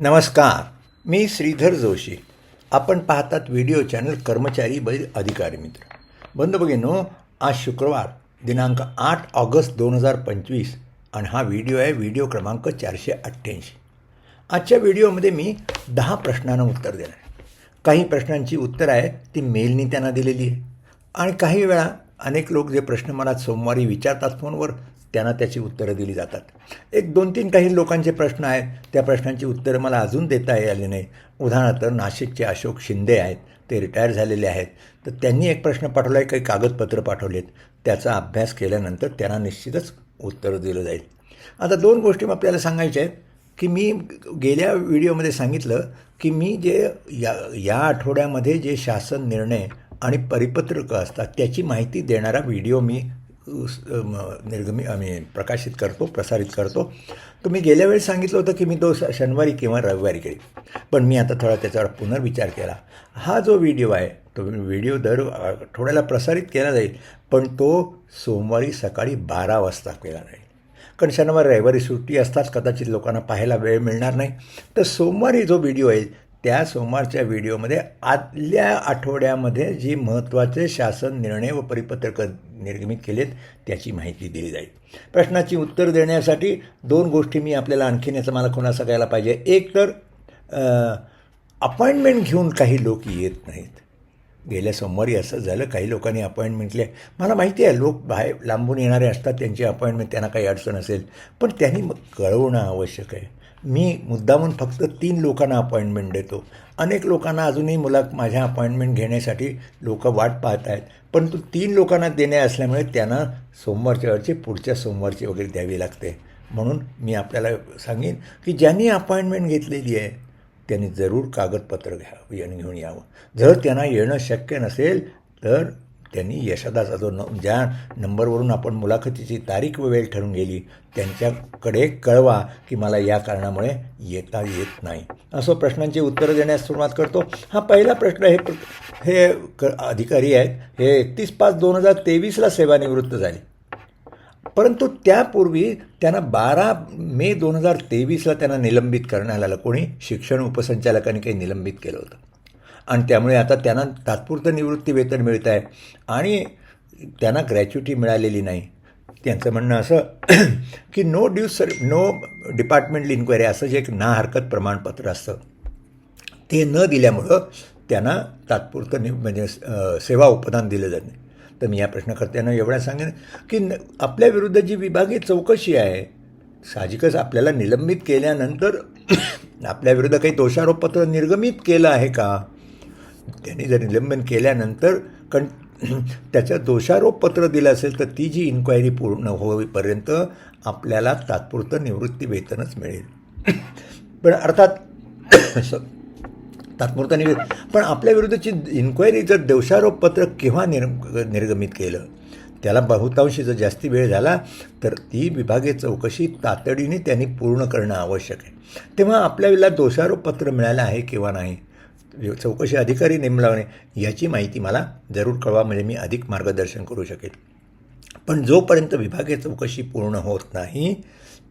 नमस्कार मी श्रीधर जोशी. आपण पाहतात व्हिडिओ चॅनल कर्मचारी बैल अधिकारी मित्र. बंधू भगिनो आज शुक्रवार दिनांक आठ ऑगस्ट दोन हजार पंचवीस आणि हा व्हिडिओ आहे व्हिडिओ क्रमांक चारशे अठ्ठ्याऐंशी. आजच्या व्हिडिओमध्ये मी दहा प्रश्नांना उत्तर देणार आहे. काही प्रश्नांची उत्तर आहे ती मेलनी त्यांना दिलेली आहे. आणि काही वेळा अनेक लोक जे प्रश्न मला सोमवारी विचारतात फोनवर त्यांना त्याची उत्तरं दिली जातात. एक दोन तीन काही लोकांचे प्रश्न आहेत. त्या प्रश्नांची उत्तरं मला अजून देता आली नाही उदाहरणार्थ नाशिकचे अशोक शिंदे आहेत. ते रिटायर झालेले आहेत. तर त्यांनी एक प्रश्न पाठवला आहे काही कागदपत्र पाठवलेत. त्याचा अभ्यास केल्यानंतर त्यांना निश्चितच उत्तर दिलं जाईल. आता दोन गोष्टी आपल्याला सांगायच्या आहेत की मी गेल्या व्हिडिओमध्ये सांगितलं की मी जे या या आठवड्यामध्ये जे शासन निर्णय आणि परिपत्रकं असतात त्याची माहिती देणारा व्हिडिओ मी निर्गमी आम्ही प्रकाशित करतो प्रसारित करतो. तर मी गेल्या वेळेस सांगितलं होतं की मी तो शनिवारी किंवा रविवारी करीन पण मी आता थोडा त्याच्यावर पुनर्विचार केला. हा जो व्हिडिओ आहे तो व्हिडिओ दर आठवड्याला प्रसारित केला जाईल पण तो सोमवारी सकाळी बारा वाजता केला जाईल. कारण शनिवार रविवारी सुट्टी असतात कदाचित लोकांना पाहायला वेळ मिळणार नाही. तर सोमवारी जो व्हिडिओ आहे त्या सोमवारच्या व्हिडिओमध्ये आदल्या आठवड्यामध्ये जी महत्त्वाचे शासन निर्णय व परिपत्रक निर्गमित केलेत त्याची माहिती दिली जाईल. प्रश्नाची उत्तर देण्यासाठी दोन गोष्टी मी आपल्याला आणखीन याचा मला खुलासा करायला पाहिजे. एक तर अपॉइंटमेंट घेऊन काही लोक येत नाहीत. गेल्या सोमवारी असं झालं काही लोकांनी अपॉइंटमेंटले मला माहिती आहे लोक बाहेर लांबून येणारे असतात त्यांची अपॉइंटमेंट त्यांना काही अडचण असेल पण त्यांनी मग कळवणं आवश्यक आहे. मी मुद्दामून फक्त तीन लोकांना अपॉइंटमेंट देतो. अनेक लोकांना अजूनही मुला माझ्या अपॉइंटमेंट घेण्यासाठी लोक वाट पाहत आहेत परंतु तीन लोकांना देणे असल्यामुळे त्यांना सोमवारच्या वेळची पुढच्या सोमवारची वगैरे द्यावी लागते. म्हणून मी आपल्याला सांगेन की ज्यांनी अपॉइंटमेंट घेतलेली आहे त्यांनी जरूर कागदपत्र घ्यावं घेऊन यावं. जर त्यांना येणं शक्य नसेल तर त्यांनी यशदासा जो न ज्या नंबरवरून आपण मुलाखतीची तारीख व वेळ ठरून गेली त्यांच्याकडे कळवा की मला या कारणामुळे येता येत नाही. असं प्रश्नांची उत्तरं देण्यास सुरुवात करतो. हा पहिला प्रश्न हे प्र- हे क अधिकारी आहेत. हे एकतीस पाच दोन हजार तेवीसला सेवानिवृत्त झाले. परंतु त्यापूर्वी त्यांना बारा मे दोन हजार तेवीसला त्यांना निलंबित करण्यात आलं. कोणी? शिक्षण उपसंचालकांनी काही निलंबित केलं होतं. आणि त्यामुळे आता त्यांना तात्पुरतं निवृत्ती वेतन मिळत आहे. आणि त्यांना ग्रॅच्युटी मिळालेली नाही. त्यांचं म्हणणं असं की no due sir no departmental inquiry असं जे एक ना हरकत प्रमाणपत्र असतं. ते न दिल्यामुळं त्यांना तात्पुरतं नि म्हणजे सेवा उपदान दिलं जात नाही. तर मी या प्रश्नकर्त्यांना एवढं सांगेन की न आपल्या विरुद्ध जी विभागीय चौकशी आहे साहजिकच आपल्याला निलंबित केल्यानंतर आपल्या विरुद्ध काही दोषारोपपत्र निर्गमित केलं आहे का? त्यांनी जर निलंबन केल्यानंतर कण त्याचं दोषारोपपत्र दिलं असेल तर ती जी इन्क्वायरी पूर्ण होईपर्यंत आपल्याला तात्पुरतं निवृत्ती वेतनच मिळेल. पण अर्थात स- तात्पुरतं निवृत्त पण आपल्या विरुद्धची इन्क्वायरी जर दोषारोपपत्र केव्हा निर निर्गमित केलं? त्याला बहुतांशी जर जास्ती वेळ झाला तर ती विभागीय चौकशी तातडीने त्यांनी पूर्ण करणं आवश्यक आहे. तेव्हा आपल्याला दोषारोपपत्र मिळालं आहे किंवा नाही? म्हणजे चौकशी अधिकारी नेमलावणे याची माहिती मला जरूर कळवा म्हणजे मी अधिक मार्गदर्शन करू शकेल. पण जोपर्यंत विभागीय चौकशी पूर्ण होत नाही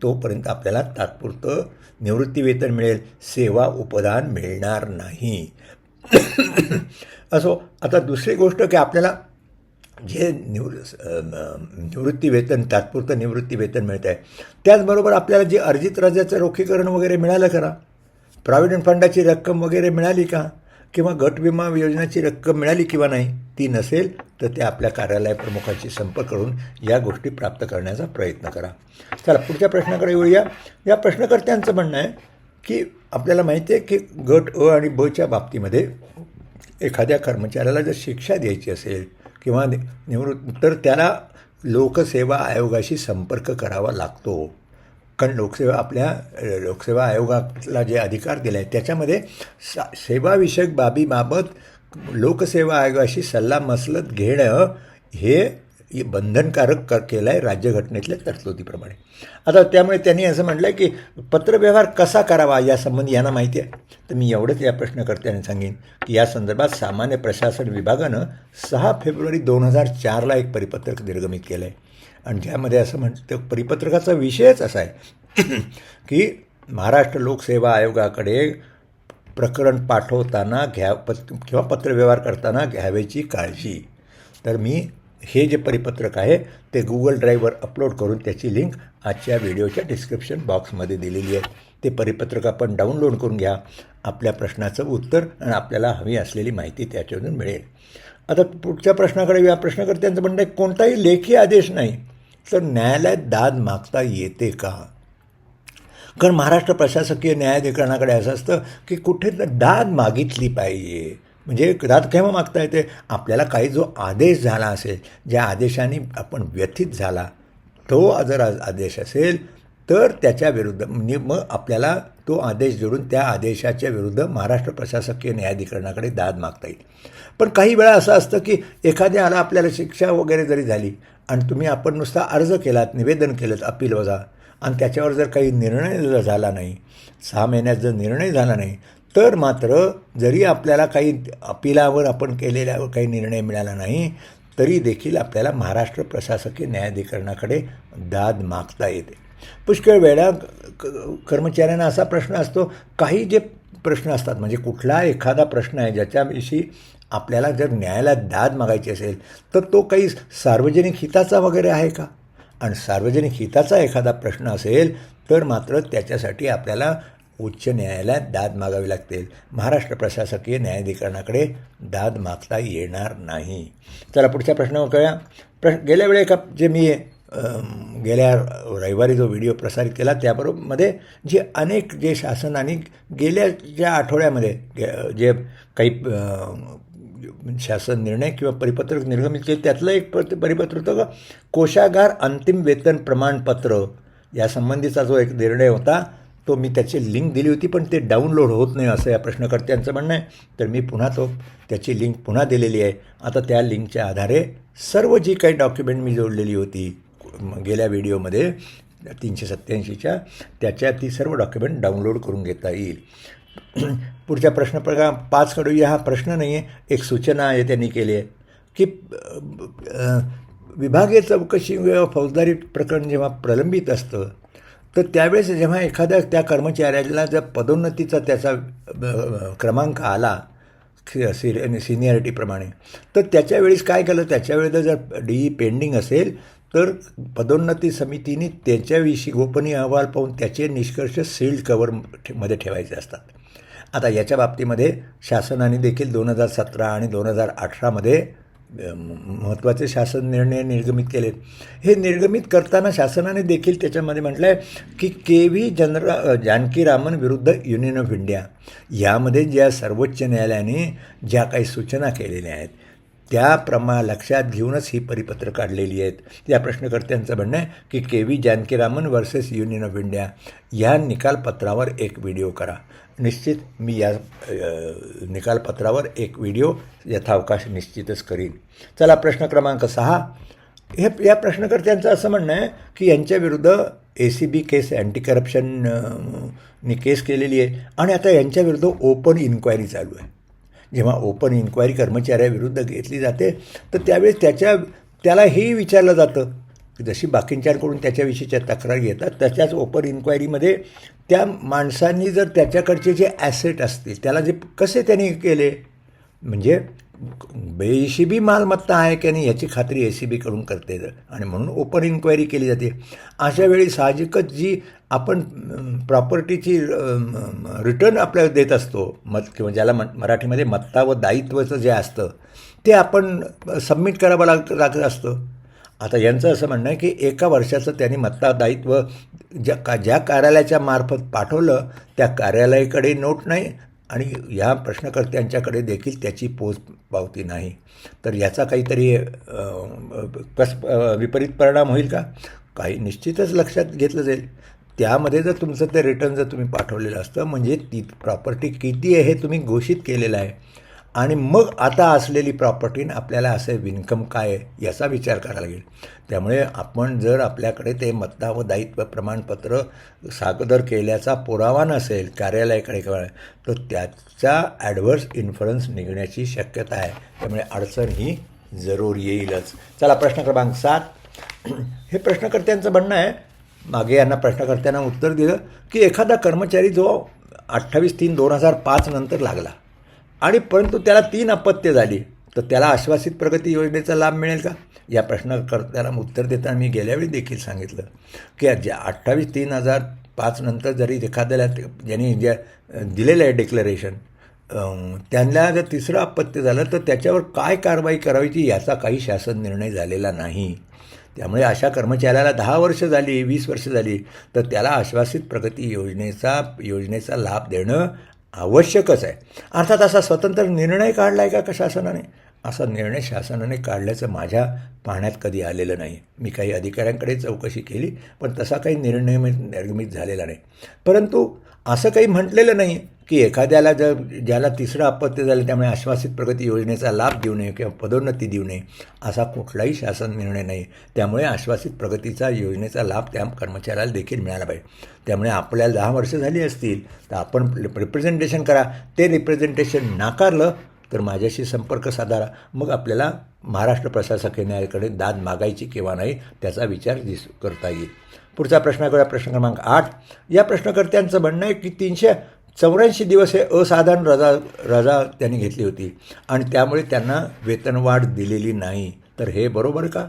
तोपर्यंत आपल्याला तात्पुरतं निवृत्तीवेतन मिळेल सेवा उपदान मिळणार नाही. असो आता दुसरी गोष्ट की आपल्याला जे निवृ निवृत्तीवेतन तात्पुरतं निवृत्तीवेतन मिळतं मिळत आहे त्याचबरोबर आपल्याला जे अर्जित राजाचं रोखीकरण वगैरे मिळालं खरा प्रॉव्हिडंट फंडाची रक्कम वगैरे मिळाली का? किंवा गट विमा योजनाची रक्कम मिळाली किंवा नाही? ती नसेल तर ते आपल्या कार्यालय प्रमुखाशी संपर्क करून या गोष्टी प्राप्त करण्याचा प्रयत्न करा. चला पुढच्या प्रश्नाकडे येऊया. या प्रश्नकर्त्यांचं म्हणणं आहे की आपल्याला माहिती आहे की गट अ आणि बच्या बाबतीमध्ये एखाद्या कर्मचाऱ्याला जर शिक्षा द्यायची असेल किंवा नि- निवृत्त तर त्याला लोकसेवा आयोगाशी संपर्क करावा लागतो. कारण लोकसेवा आपल्या लोकसेवा आयोगाला जे अधिकार दिले आहेत त्याच्यामध्ये सा सेवाविषयक बाबीबाबत लोकसेवा आयोगाशी सल्लामसलत घेणं हे बंधनकारक क केलं आहे राज्यघटनेतल्या तरतुदीप्रमाणे. आता त्यामुळे त्यांनी असं म्हटलं की पत्रव्यवहार कसा करावा यासंबंधी यांना माहिती आहे. तर मी एवढंच या प्रश्नकर्त्यांनी सांगेन की या संदर्भात सामान्य प्रशासन विभागानं सहा फेब्रुवारी दोन हजार चारला एक परिपत्रक निर्गमित केलं आहे आणि ज्यामध्ये असं म्हणतं परिपत्रकाचा विषयच असा आहे की महाराष्ट्र लोकसेवा आयोगाकडे प्रकरण पाठवताना घ्या पत किंवा पत्रव्यवहार करताना घ्यावयाची काळजी. तर मी हे जे परिपत्रक आहे ते गुगल ड्राईव्हवर अपलोड करून त्याची लिंक आजच्या व्हिडिओच्या डिस्क्रिप्शन बॉक्समध्ये दिलेली आहे. ते परिपत्रक आपण डाउनलोड करून घ्या. आपल्या प्रश्नाचं उत्तर आणि आपल्याला हवी असलेली माहिती त्याच्यातून मिळेल. आता पुढच्या प्रश्नाकडे या प्रश्नकर्त्यांचं म्हणणं आहे कोणताही लेखी आदेश नाही. तर न्यायालयात दाद मागता येते का? कारण महाराष्ट्र प्रशासकीय न्यायाधिकरणाकडे असं असतं की कुठे तर दाद मागितली पाहिजे. म्हणजे दाद केव्हा मागता येते? आपल्याला काही जो आदेश झाला असेल ज्या आदेशाने आपण व्यथित झाला तो जर आदेश असेल तर त्याच्या विरुद्ध म्हणजे मग आपल्याला तो आदेश जोडून त्या आदेशाच्या विरुद्ध महाराष्ट्र प्रशासकीय न्यायाधिकरणाकडे दाद मागता येईल. पण काही वेळा असं असतं की एखाद्याला आपल्याला शिक्षा वगैरे जरी झाली आणि तुम्ही आपण नुसता अर्ज केलात निवेदन केलं अपील वजा आणि त्याच्यावर जर काही निर्णय झाला नाही सहा महिन्यात जर निर्णय झाला नाही तर मात्र जरी आपल्याला काही अपिलावर आपण केलेल्यावर काही निर्णय मिळाला नाही तरी देखील आपल्याला महाराष्ट्र प्रशासकीय न्यायाधिकरणाकडे दाद मागता येते. पुष्कळ वेळा क- कर्मचाऱ्यांना असा प्रश्न असतो काही जे प्रश्न असतात म्हणजे कुठला एखादा प्रश्न आहे ज्याच्याविषयी आपल्याला जर न्यायालयात दाद मागायची असेल तर तो काही सार्वजनिक हिताचा वगैरे आहे का? आणि सार्वजनिक हिताचा एखादा प्रश्न असेल तर मात्र त्याच्यासाठी आपल्याला उच्च न्यायालयात दाद मागावी लागतील. महाराष्ट्र प्रशासकीय न्यायाधिकरणाकडे दाद मागता येणार नाही. चला पुढच्या प्रश्नावर कळूया. प्रश्न गेल्या वेळे का जे मी गेल्या रविवारी जो व्हिडिओ प्रसारित केला त्याबरोबरमध्ये जे अनेक जे शासनाने गेल्या ज्या आठवड्यामध्ये गे- जे काही शासन निर्णय किंवा परिपत्रक निर्गमित केले त्यातलं एक परिपत्रक होतं कोशागार अंतिम वेतन प्रमाणपत्र यासंबंधीचा जो एक निर्णय होता तो मी त्याची लिंक दिली होती पण ते डाउनलोड होत नाही असं या प्रश्नकर्त्यांचं म्हणणं आहे. तर मी पुन्हा तो त्याची लिंक पुन्हा दिलेली आहे. आता त्या लिंकच्या आधारे सर्व जी काही डॉक्युमेंट मी जोडलेली होती गेल्या व्हिडिओमध्ये तीनशे सत्त्याऐंशीच्या त्याच्या ती सर्व डॉक्युमेंट डाउनलोड करून घेता येईल. पुढच्या प्रश्न प्रकार कडूया. हा प्रश्न नाही आहे एक सूचना आहे त्यांनी केली आहे. की विभागीय चौकशी फौजदारी प्रकरण जेव्हा प्रलंबित असतं तर त्यावेळेस जेव्हा एखाद्या त्या कर्मचाऱ्याला जर पदोन्नतीचा त्याचा क्रमांक आला सिर सिनियरिटीप्रमाणे तर त्याच्या वेळेस काय केलं? त्याच्यावेळेला जर डी ई पेंडिंग असेल तर पदोन्नती समितीने त्याच्याविषयी गोपनीय अहवाल पाहून त्याचे निष्कर्ष सील्ड कवर मध्ये ठेवायचे असतात. आता याच्या बाबतीमध्ये शासनाने देखील दोन हजार सतरा आणि दोन हजार अठरामध्ये महत्त्वाचे शासन निर्णय निर्गमित केलेत हे निर्गमित करताना शासनाने देखील त्याच्यामध्ये म्हटलं आहे की के व्ही जनरा जानकीरामन विरुद्ध युनियन ऑफ इंडिया. यामध्ये ज्या सर्वोच्च न्यायालयाने ज्या काही सूचना केलेल्या आहेत त्या प्रमा लक्षात घेऊनच ही परिपत्र काढलेली आहेत. या प्रश्नकर्त्यांचं म्हणणं आहे की K V Janakiraman versus union of India. या निकालपत्रावर एक व्हिडिओ करा. निश्चित मी या निकालपत्रावर एक व्हिडिओ यथावकाश निश्चितच करीन. चला प्रश्न क्रमांक सहा. हे या प्रश्नकर्त्यांचं असं म्हणणं आहे की यांच्याविरुद्ध A C B case anti corruption नी केस केलेली आहे आणि आता यांच्याविरुद्ध ओपन इन्क्वायरी चालू आहे. जेव्हा ओपन इन्क्वायरी कर्मचाऱ्याविरुद्ध घेतली जाते तर त्यावेळेस त्याच्या त्याला हेही विचारलं जातं जशी बाकींच्याकडून त्याच्याविषयीच्या तक्रारी येतात तशाच ओपन इन्क्वायरीमध्ये त्या माणसांनी जर त्याच्याकडचे जे ॲसेट असतील त्याला जे कसे त्यांनी केले? म्हणजे बेहिशेबी मालमत्ता आहे की नाही याची खात्री ए सी बीकडून करते. आणि म्हणून ओपन इन्क्वायरी केली जाते. अशा वेळी साहजिकच जी आपण प्रॉपर्टीची रिटर्न आपल्याला देत असतो मत किंवा ज्याला म मराठीमध्ये मत्ता व दायित्वाचं जे असतं ते आपण सबमिट करावं लाग लागत असतं. आता यांचं असं म्हणणं आहे की एका वर्षाचं त्यांनी मत्तादायित्व ज्या का ज्या कार्यालयाच्या मार्फत पाठवलं त्या कार्यालयाकडे नोट नाही आणि ह्या प्रश्नकर्त्यांच्याकडे देखील त्याची पोच पावती नाही. तर याचा काहीतरी कस विपरीत परिणाम होईल का? काही निश्चितच लक्षात घेतलं जाईल. त्यामध्ये जर तुमचं ते रिटर्न जर तुम्ही पाठवलेलं असतं म्हणजे ती प्रॉपर्टी किती आहे हे तुम्ही घोषित केलेलं आहे. आणि मग आता असलेली प्रॉपर्टीन आपल्याला असं इन्कम काय आहे याचा विचार करावा लागेल. त्यामुळे आपण जर आपल्याकडे ते मत्ता व दायित्व प्रमाणपत्र सादर केल्याचा पुरावा नसेल कार्यालयाकडे किंवा तर त्याचा ॲडव्हर्स इन्फ्लुअन्स निघण्याची शक्यता आहे. त्यामुळे अडचण ही जरूर येईलच. चला प्रश्न क्रमांक सात. हे प्रश्नकर्त्यांचं म्हणणं आहे. मागे यांना प्रश्नकर्त्यांना उत्तर दिलं की एखादा कर्मचारी जो अठ्ठावीस तीन दोन हजार पाच नंतर लागला आणि परंतु त्याला तीन अपत्य झाली. तर त्याला आश्वासित प्रगती योजनेचा लाभ मिळेल का? या प्रश्नकर्त्याला उत्तर देताना मी गेल्यावेळी देखील सांगितलं की ज्या अठ्ठावीस तीन हजार पाच नंतर जरी एखाद्याला ज्यांनी जे दिलेलं आहे डिक्लरेशन त्यांना जर तिसरं अपत्य झालं तर त्याच्यावर काय कारवाई करायची याचा काही शासन निर्णय झालेला नाही. त्यामुळे अशा कर्मचाऱ्याला दहा वर्ष झाली वीस वर्ष झाली तर त्याला आश्वासित प्रगती योजनेचा योजनेचा लाभ देणं आवश्यकच आहे. अर्थात असा स्वतंत्र निर्णय काढला आहे का का शासनाने असा निर्णय शासनाने काढल्याचं माझ्या पाहण्यात कधी आलेलं नाही. मी काही अधिकाऱ्यांकडे चौकशी केली पण तसा काही निर्णय मी निर्गमित झालेला नाही. परंतु असं काही म्हटलेलं नाही की एखाद्याला जर ज्याला तिसरं अपत्य झालं त्यामुळे आश्वासित प्रगती योजनेचा लाभ देऊ नये किंवा पदोन्नती देऊ नये असा कुठलाही शासन निर्णय नाही. त्यामुळे आश्वासित प्रगतीचा योजनेचा लाभ त्या कर्मचाऱ्याला देखील मिळाला पाहिजे. त्यामुळे आपल्याला दहा वर्ष झाली असतील तर आपण रिप्रेझेंटेशन करा. ते रिप्रेझेंटेशन नाकारलं तर माझ्याशी संपर्क साधारा. मग आपल्याला महाराष्ट्र प्रशासकीय न्यायालयाकडे दाद मागायची किंवा नाही त्याचा विचार दिस करता येईल. पुढचा प्रश्न करूया प्रश्न क्रमांक आठ. या प्रश्नकर्त्यांचं म्हणणं आहे की तीनशे चौऱ्याऐंशी दिवस हे असाधारण रजा रजा त्यांनी घेतली होती आणि त्यामुळे त्यांना वेतनवाढ दिलेली नाही. तर हे बरोबर का?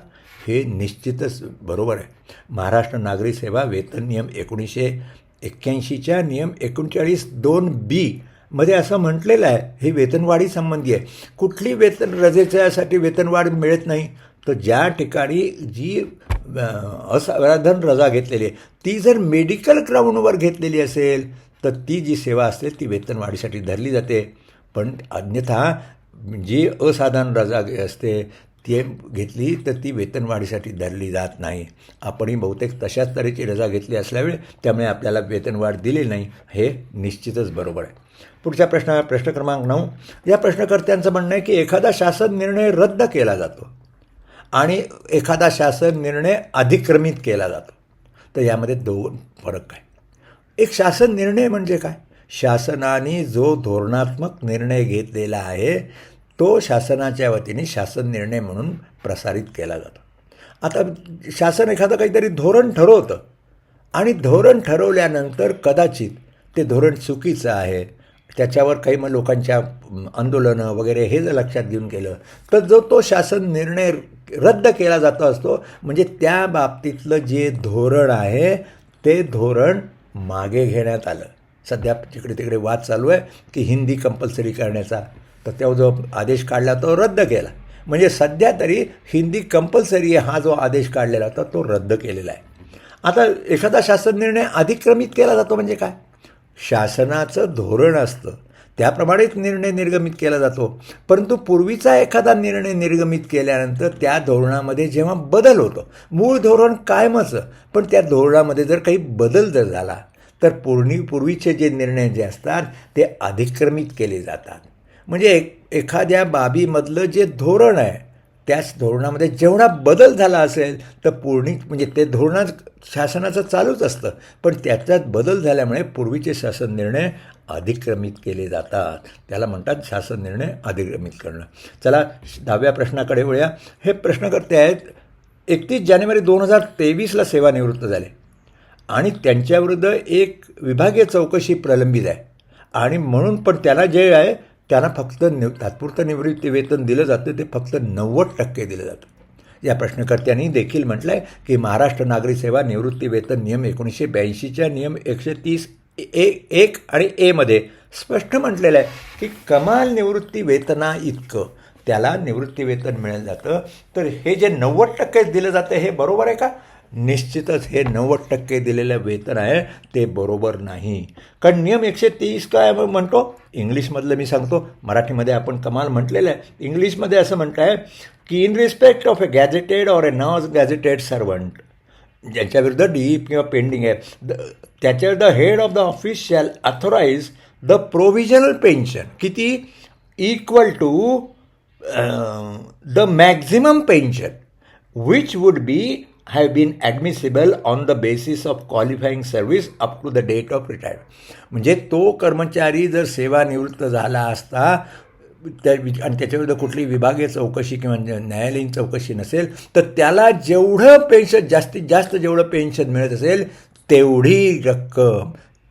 हे निश्चितच बरोबर आहे. महाराष्ट्र नागरी सेवा वेतन नियम एकोणीसशे एक्क्याऐंशीच्या नियम एकोणचाळीस दोन बी मध्ये असं म्हटलेलं आहे हे वेतनवाढी संबंधी आहे. कुठली वेतन रजेच्यासाठी वेतनवाढ मिळत नाही? तर ज्या ठिकाणी जी अं, रजा घेतलेली आहे. ती जर मेडिकल ग्राउंडवर घेतलेली असेल तर ती जी सेवा असते ती वेतनवाढीसाठी धरली जाते. पण अन्यथा जी असाधारण रजा असते ती घेतली तर ती वेतनवाढीसाठी धरली जात नाही. आपणही बहुतेक तशाच तऱ्हेची रजा घेतली असल्यावेळी त्यामुळे आपल्याला वेतनवाढ दिली नाही. हे निश्चितच बरोबर आहे. पुढच्या प्रश्न प्रश्न क्रमांक नऊ. या प्रश्नकर्त्यांचं म्हणणं आहे की एखादा शासन निर्णय रद्द केला जातो. आणि एखादा शासन निर्णय अधिक्रमित केला जातो. तर यामध्ये दोन फरक आहे. एक शासन निर्णय म्हणजे काय? शासनाने जो धोरणात्मक निर्णय घेतलेला आहे तो शासनाच्या वतीने शासन निर्णय म्हणून प्रसारित केला जातो. आता शासन एखादं काहीतरी धोरण ठरवतं आणि धोरण ठरवल्यानंतर कदाचित ते धोरण चुकीचं आहे. त्याच्यावर काही मग लोकांच्या आंदोलनं वगैरे हे जर लक्षात घेऊन केलं तर जो तो शासन निर्णय रद्द केला जातो असतो. म्हणजे त्या बाबतीतलं जे धोरण आहे ते धोरण मागे घेण्यात आलं. सध्या तिकडे तिकडे वाद चालू आहे की हिंदी कंपल्सरी करण्याचा. तर तो जो आदेश काढला तो रद्द केला. म्हणजे सध्या तरी हिंदी कंपल्सरी हा जो आदेश काढलेला होता तो रद्द केलेला आहे. आता एखादा शासन निर्णय अधिक्रमित केला जातो म्हणजे काय? शासनाचं धोरण असतं. त्याप्रमाणेच निर्णय निर्गमित केला जातो. परंतु पूर्वीचा एखादा निर्णय निर्गमित केल्यानंतर त्या धोरणामध्ये जेव्हा बदल होतो मूळ धोरण कायमच पण त्या धोरणामध्ये जर काही बदल जर झाला तर पूर्णी पूर्वीचे जे निर्णय जे असतात ते अधिक्रमित केले जातात. म्हणजे एक एखाद्या बाबीमधलं जे धोरण आहे त्याच धोरणामध्ये जेवढा बदल झाला असेल तर पूर्णी म्हणजे ते धोरणा शासनाचं चालूच असतं. पण त्याच्यात बदल झाल्यामुळे पूर्वीचे शासन निर्णय अधिक्रमित केले जातात. त्याला म्हणतात शासन निर्णय अधिक्रमित करणं. चला दहाव्या प्रश्नाकडे वळूया. हे प्रश्नकर्ते आहेत एकतीस जानेवारी दोन हजार तेवीसला सेवानिवृत्त झाले. आणि त्यांच्याविरुद्ध एक विभागीय चौकशी प्रलंबित आहे. आणि म्हणून पण त्याला जे आहे त्यांना फक्त निव तात्पुरतं निवृत्ती वेतन दिलं जातं ते फक्त नव्वद टक्के दिलं जातं. या प्रश्नकर्त्यांनी देखील म्हटलं आहे की महाराष्ट्र नागरी सेवा निवृत्ती वेतन नियम एकोणीसशे ब्याऐंशीच्या नियम एकशे तीस ए एक आणि एमध्ये स्पष्ट म्हटलेलं आहे की कमाल निवृत्ती वेतना इतकं त्याला निवृत्ती वेतन जातं. तर हे जे नव्वद टक्के दिलं जातं हे बरोबर आहे का? निश्चितच हे नव्वद टक्के दिलेलं वेतन आहे ते बरोबर नाही. कारण नियम एकशे तीस काय म्हणतो? इंग्लिशमधलं मी सांगतो मराठीमध्ये आपण कमाल म्हटलेलं आहे. इंग्लिशमध्ये असं म्हणतं आहे की in respect of a gazetted or a non gazetted servant ज्यांच्या विरुद्ध डी किंवा पेंडिंग आहे द त्याच्या the head of the office shall authorise the provisional pension किती? Equal to the maximum pension which would be have been admissible on the basis of qualifying service up to the date of retire म्हणजे तो कर्मचारी जर सेवानिवृत्त झाला असता त्या आणि त्याच्याविरुद्ध कुठली विभागीय चौकशी किंवा न्यायालयीन चौकशी नसेल तर त्याला जेवढं पेन्शन जास्तीत जास्त जेवढं पेन्शन मिळत असेल तेवढी रक्कम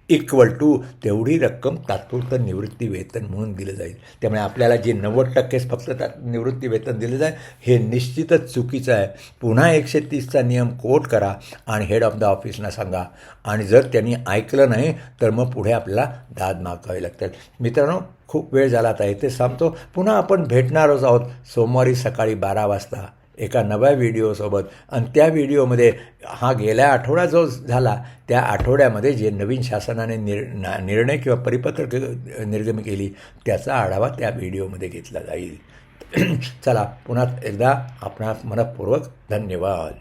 इक्वल टू तेवढी रक्कम तात्पुरतं निवृत्ती वेतन म्हणून दिलं जाईल. त्यामुळे आपल्याला जे नव्वद टक्केच फक्त ता निवृत्ती वेतन दिलं जाईल हे निश्चितच चुकीचं आहे. पुन्हा एकशे तीसचा नियम कोट करा आणि हेड ऑफ द ऑफिसना सांगा. आणि जर त्यांनी ऐकलं नाही तर मग पुढे आपल्याला दाद मागावी लागतात. मित्रांनो खूप वेळ झाला आता इथे सांगतो पुन्हा आपण भेटणारच आहोत सोमवारी सकाळी बारा वाजता. एका नव्या व्हिडिओसोबत. आणि त्या व्हिडिओमध्ये हा गेल्या आठवडा जो झाला त्या आठवड्यामध्ये जे नवीन शासनाने निर निर्णय किंवा परिपत्रक निर्गम केली त्याचा आढावा त्या व्हिडिओमध्ये घेतला जाईल. चला पुन्हा एकदा आपणास मनपूर्वक धन्यवाद.